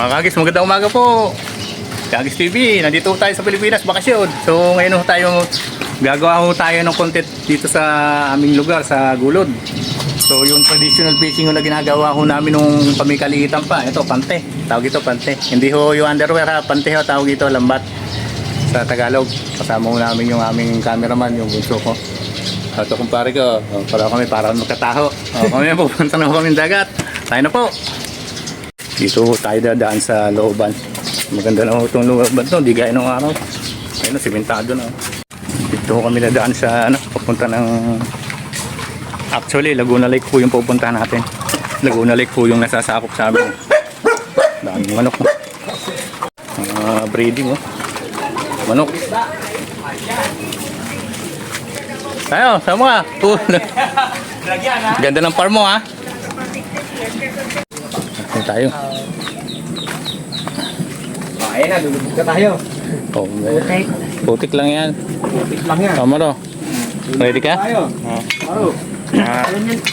Mga kagis, magandang umaga po. Kagis TV, nandito tayo sa Pilipinas, bakasyon. So ngayon tayo, gagawa ho tayo ng content dito sa aming lugar, sa Gulod. So yung traditional fishing ho na ginagawa ho namin nung pamikaliitan pa. Ito, pante. Tawag ito, pante. Hindi ho yung underwear ha, pante ho, tawag ito, lambat. Sa Tagalog. Kasama ho namin yung aming cameraman, yung bunso ko. Ito kumpare ko, oh, para kami para magkataho. Oh, kami pupunta na ho kami dagat. Tayo na po. Dito tayo dadaan sa looban. Maganda na itong looban to, di gaya nung araw. Ayun na, simentado na. Dito kami dadaan sa ano, papunta ng... Actually, Laguna Lake po yung pupuntahan natin. Laguna Lake po yung nasasakop sa amin. Daming manok. Mga breeding oh. Manok. Tayo, sama ka. Uh, Ganda ng farm mo ha. Tayo? Oh, ayan na, lulubog ka tayo. Oh, may- putik lang yan. Pupit lang yan. Tama ro. Ready ka? Tayo. Oh. Aro. Ah,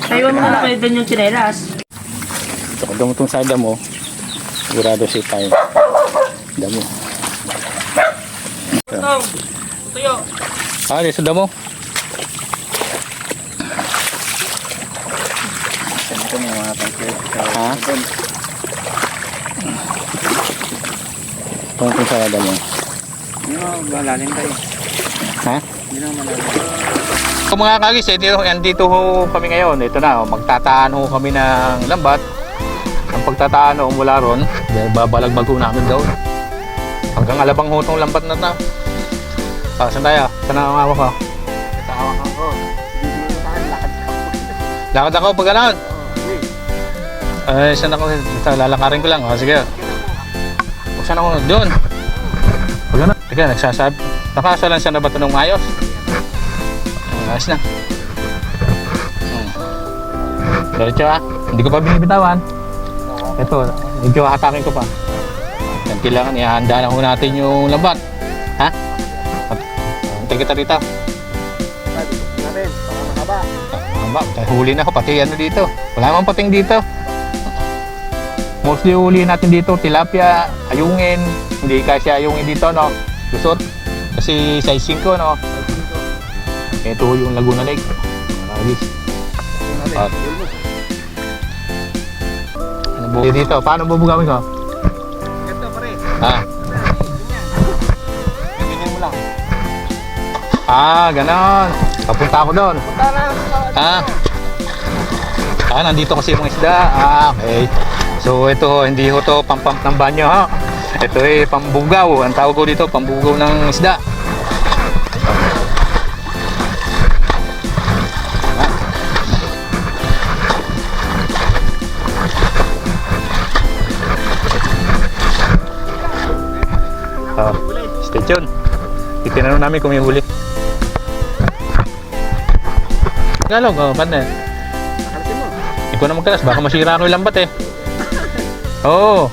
Tayo mo na kayo doon yung chinelas. Ito, dumutong sa damo. Sigurado si tayo. Damo. Ito, tuyo. Ah, di sa damo. Ito Ha? Dumutong sa damo. Hindi mo, malalim tayo. Ha? Hindi mo malalim. So mga kagis, eh, dito, andito ho kami ngayon. Ito na, oh, magtataan ho kami ng lambat. Ang pagtataan ho mula ron, dahil babalagmag ho namin daw. Hanggang alabang ho itong lambat na na. Ah, saan tayo? Saan ang hawak ko? Tawa ka ko. Hindi mo sa akin, lakad ka. Lakad ako pag gano'n. Eh, saan ako? Lalakarin ko lang. O, sige. O, saan ako? Doon. Pag gano'n. Teka, nagsasab. Nakasalan siya na ba ito ng maayos? Ayos na. Hmm. Diretso ah. Hindi ko pa binibitawan. Ito, medyo hatakin ko pa. Yan kailangan, ihahanda na ho natin yung lambat. Ha? Antay kita rito. Sabi ko na rin, baka mahaba. Aba, huli na ako pati ano dito. Wala mang pating dito. Mostly huli natin dito tilapia, ayungin. Hindi kasi ayungin dito no. Lusot. Kasi size 5 no. Ito yung Laguna Lake. Maragis. Natin. Ano bu dito? Paano bubugawin ko? Ito pare. Ah. Ganyan mo lang. Ah, ganon. Papunta ako doon. Punta na. Ah. Ah, nandito kasi yung mga isda. Ah, okay. So ito hindi ho to pampamp ng banyo ha. Ito ay pambugaw. Ang tawag ko dito, pambugaw ng isda. Ah, stay tuned. Titinanong namin kung may huli. Tagalog, oh, mo. Hindi ko na magkalas, baka masira ako yung lambat eh. Oo.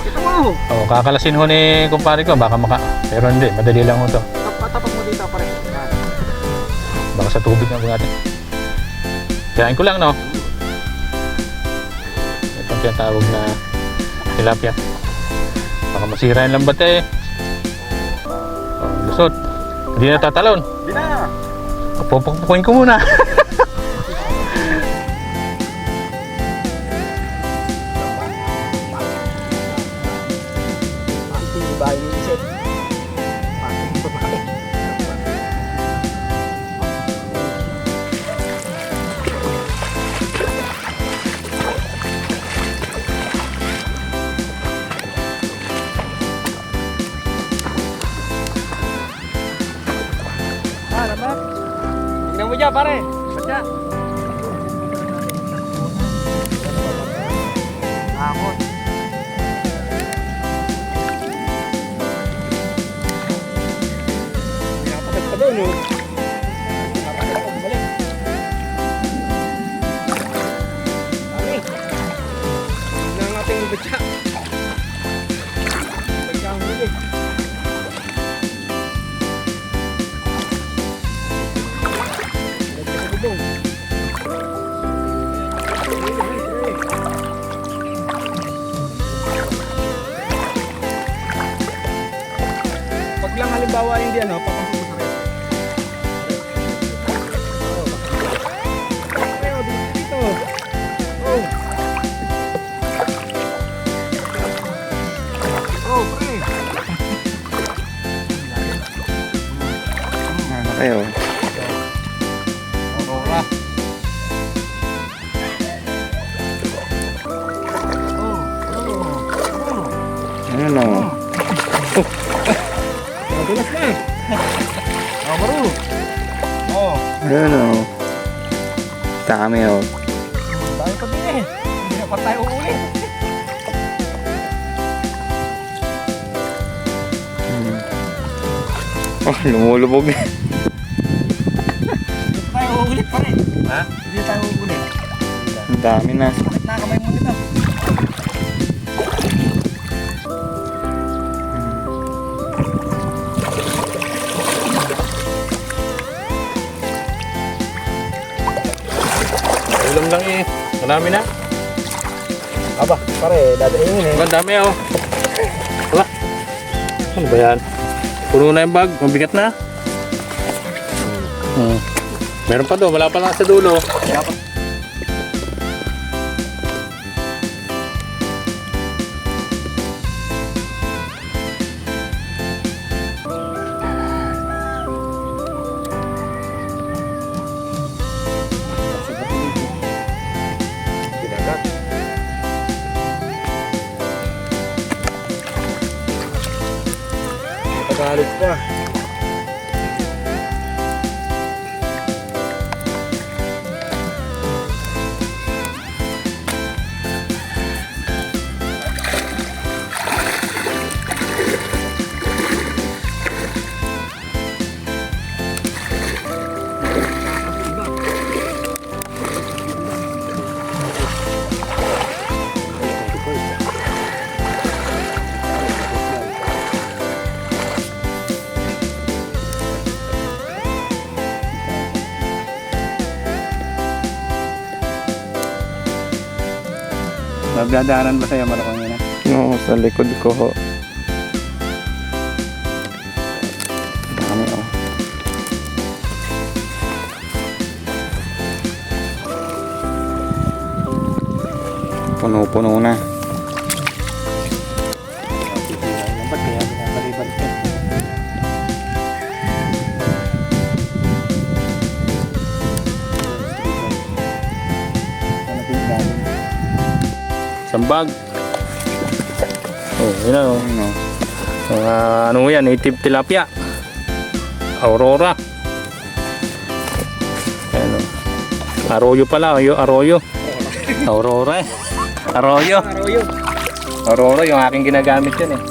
Kita mo. Oh, kakalasin ho ni kumpare ko, baka maka... Pero hindi, madali lang ho to. Tap- Tapak mo dito pare. Baka sa tubig na natin. Kirain ko lang, no? Ito ang tinatawag na tilapia. Baka masira yung lambat eh. Oh, lusot. Hindi na tatalon. Di na. Pupukuin ko muna. Tingnan mo dyan, pare. Ba't dyan? Akot. Pinapatag pa doon, oh. Pinapatag Madulas na. Oh, baro. Oh, Ano? Dami oh. dahil pa din eh. Hindi na pa tayo uulit. Hmm. Oh, lumulubog na. Hindi tayo uulit pa rin. Ha? Hindi tayo uulit. Ang dami na. Bakit na kamay mo dito? Marami na. Aba, pare, dadaingin eh. Ang dami oh. Wala. Ano ba yan? Puno na yung bag. Mabigat na. Hmm. Meron pa doon. Wala pa lang sa dulo. Pinagat. Magdadaanan ba sa'yo malakong yun? Oo, sa likod ko ho. Dami oh. Puno-puno na. Sambag. Oh, yun na oh. Ano? Mga ano yan, native tilapia. Aurora. Ayan o. Arroyo pala, yung arroyo. Aurora eh. Arroyo. Arroyo. Aurora, yung aking ginagamit yun eh.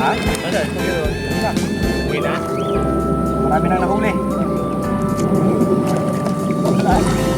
Ha? Ano? Siguro. Wala. Uwi na? Marami nang nahuli. Wala.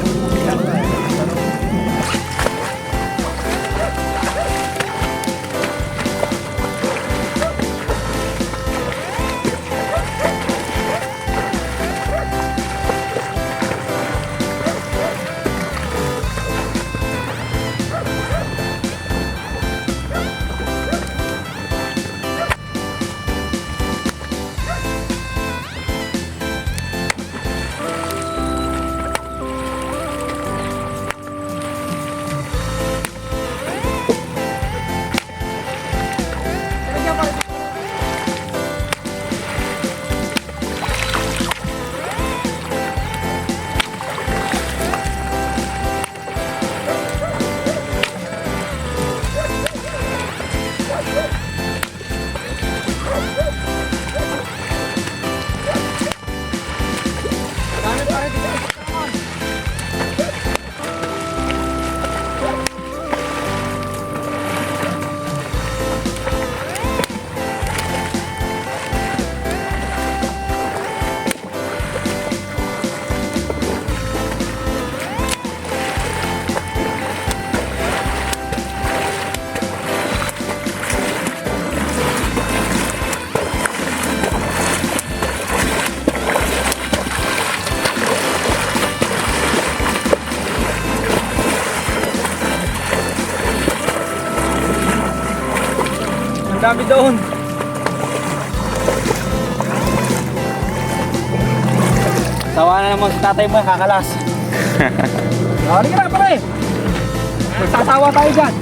Dami doon. Sawa na naman si tatay mo, kakalas. Sorry ka na, pare. Magsasawa tayo dyan.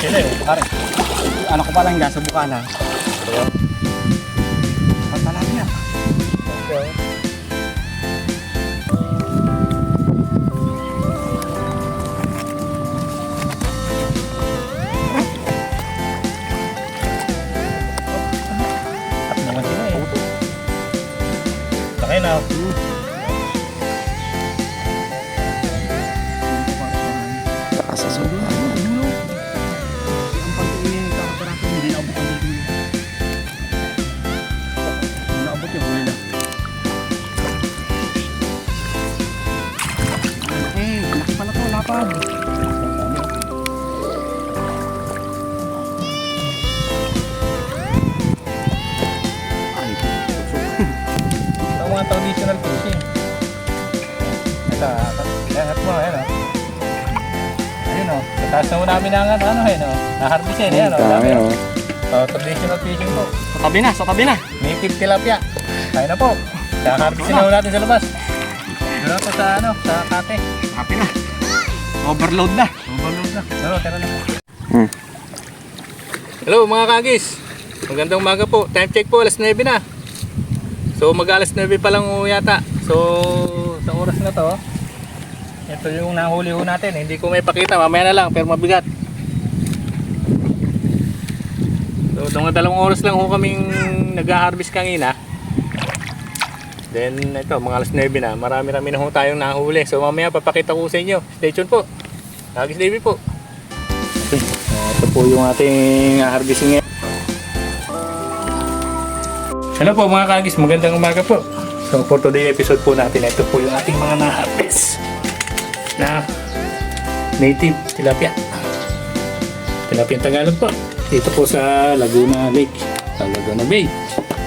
Sila yun. Pare, ano ko pala hindi subukan na. Pantalan niya. Tap Laki Ayun o, sa taas na mo namin ang ano, ano, ayun o. Naharbis yan, ayan o. Dami oh. Oh, traditional fishing po. Sa tabi na, sa tabi na. Native tilapia. Kaya na po. Kakaharbisin na natin sa labas. Doon po sa ano, sa kate. Happy na. Overload na. Overload na. Pero, tara na. Hmm. Hello mga kagis. Magandang umaga po. Time check po, alas 9 na. So mag alas 9 pa lang yata. So sa oras na to, ito yung nahuli ho natin. Hindi ko may pakita, mamaya na lang pero mabigat. So mga dalawang oras lang ho kaming nag-harvest kanina. Then ito, mga alas 9 na, marami-rami na ho tayong nahuli. So mamaya papakita ko sa inyo. Stay tuned po. Kagis Davey po. Ito po yung ating harvesting ngayon. Hello po mga kagis, magandang umaga po. So for today episode po natin, ito po yung ating mga na-harvest na native tilapia. Tilapia Tagalog po. Dito po sa Laguna Lake, sa Laguna Bay.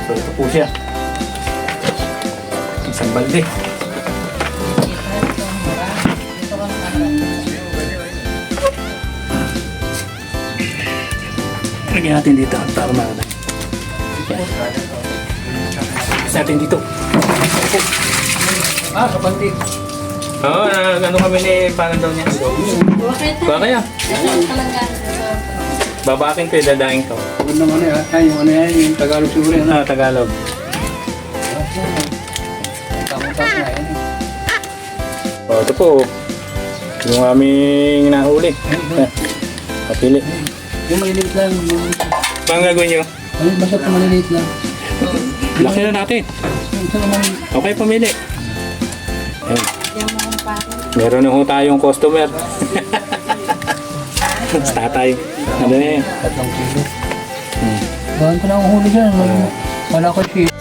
So ito po siya. Isang balde. Lagyan natin dito para maano. Sa natin dito. Ah, kapanti. Oo, oh, ano kami ni paano daw niya? Kuha kaya. Babaking ko, dadaing ko. Ano naman yan? Ay, yung ano yan, yung Tagalog siguro yan. Ah, Tagalog. Na. Oh, ito po. Yung aming nahuli. Ah, Kapili. Yung maliliit lang. Paano gagawin nyo? Ay, basta ito maliliit lang. Laki na natin. Okay, pumili. Ayun. Meron na ho tayong customer. Sa tatay. Ano na yun? tatlong kilo. Gawin ko na ang huli dyan. Wala ko siya.